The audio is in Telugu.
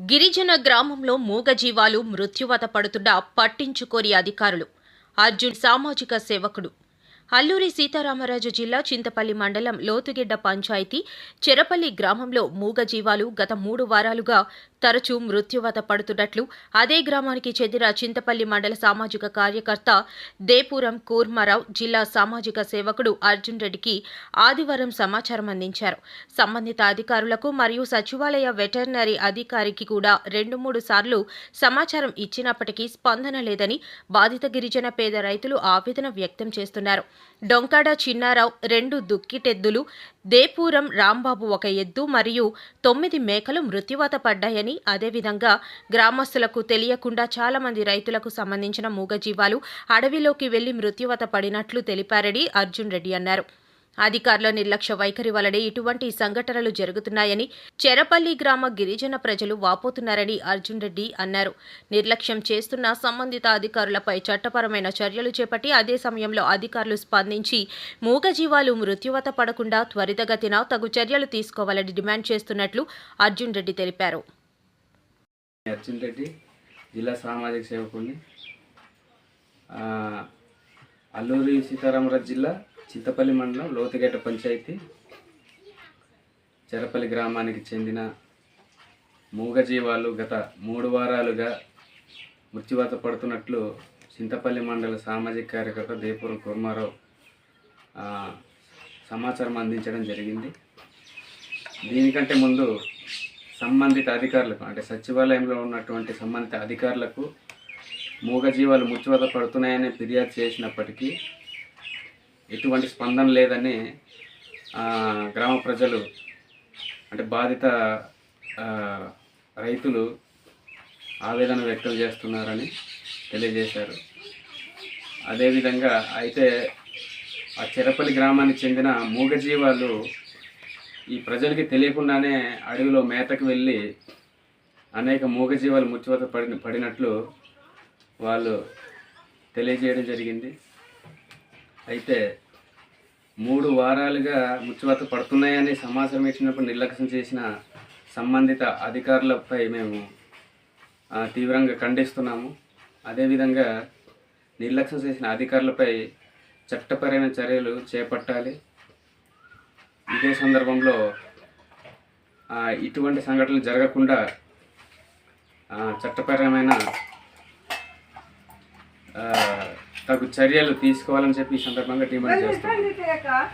గిరిజన గ్రామంలో మూగజీవాలు మృత్యువత పడుతుండా పట్టించుకోరి అధికారులు. అర్జున్ సామాజిక సేవకుడు. అల్లూరి సీతారామరాజు జిల్లా చింతపల్లి మండలం లోతుగెడ్డ పంచాయతీ చెరపల్లి గ్రామంలో మూగజీవాలు గత మూడు వారాలుగా తరచూ మృత్యువత పడుతున్నట్లు అదే గ్రామానికి చెందిన చింతపల్లి మండల సామాజిక కార్యకర్త దేపురం కూర్మారావు జిల్లా సామాజిక సేవకుడు అర్జున్ రెడ్డికి ఆదివారం సమాచారం అందించారు. సంబంధిత అధికారులకు మరియు సచివాలయ వెటర్నరీ అధికారికి కూడా రెండు మూడు సార్లు సమాచారం ఇచ్చినప్పటికీ స్పందన లేదని బాధిత గిరిజన పేద రైతులు ఆవేదన వ్యక్తం చేస్తున్నారు. డొంకాడ చిన్నారావు రెండు దుక్కిటెద్దులు దేపూరం రాంబాబు ఒక ఎద్దు మరియు తొమ్మిది మేకలు మృత్యువాత పడ్డాయని అదేవిధంగా గ్రామస్తులకు తెలియకుండా చాలామంది రైతులకు సంబంధించిన మూగజీవాలు అడవిలోకి వెళ్ళి మృత్యువత పడినట్లు తెలిపారని అర్జున్ రెడ్డి అన్నారు. అధికారుల నిర్లక్ష్య వైఖరి వలనే ఇటువంటి సంఘటనలు జరుగుతున్నాయని చెరపల్లి గ్రామ గిరిజన ప్రజలు వాపోతున్నారని అర్జున్ రెడ్డి అన్నారు. నిర్లక్ష్యం చేస్తున్న సంబంధిత అధికారులపై చట్టపరమైన చర్యలు చేపట్టి అదే సమయంలో అధికారులు స్పందించి మూగజీవాలు మృత్యువత పడకుండా త్వరితగతిన తగు చర్యలు తీసుకోవాలని డిమాండ్ చేస్తున్నట్లు అర్జున్ రెడ్డి తెలిపారు. అర్జున్ రెడ్డి జిల్లా సామాజిక సేవకుని అల్లూరి సీతారామరాజు జిల్లా చింతపల్లి మండలం లోతుగేట పంచాయతీ. చెరపల్లి గ్రామానికి చెందిన మూగజీవాలు గత మూడు వారాలుగా మృత్యువాత పడుతున్నట్లు చింతపల్లి మండల సామాజిక కార్యకర్త దేపురం కుర్మారావు సమాచారం అందించడం జరిగింది. దీనికంటే ముందు సంబంధిత అధికారులకు అంటే సచివాలయంలో ఉన్నటువంటి సంబంధిత అధికారులకు మూగజీవాలు ముచ్చువత పడుతున్నాయని ఫిర్యాదు చేసినప్పటికీ ఎటువంటి స్పందన లేదని గ్రామ ప్రజలు అంటే బాధిత రైతులు ఆవేదన వ్యక్తం చేస్తున్నారని తెలియజేశారు. అదేవిధంగా అయితే ఆ చెరపల్లి గ్రామానికి చెందిన మూగజీవాలు ఈ ప్రజలకి తెలియకుండానే అడవిలో మేతకు వెళ్ళి అనేక మూగజీవాలు ముచ్చువత పడి పడినట్లు వాళ్ళు తెలియజేయడం జరిగింది. అయితే మూడు వారాలుగా ముచ్చివత పడుతున్నాయని సమాచారం ఇచ్చినప్పుడు నిర్లక్ష్యం చేసిన సంబంధిత అధికారులపై మేము తీవ్రంగా ఖండిస్తున్నాము. అదేవిధంగా నిర్లక్ష్యం చేసిన అధికారులపై చట్టపరమైన చర్యలు చేపట్టాలి. ఇదే సందర్భంలో ఇటువంటి సంఘటనలు జరగకుండా చట్టపరమైన తగు చర్యలు తీసుకోవాలని చెప్పి ఈ సందర్భంగా డిమాండ్ చేస్తున్నాం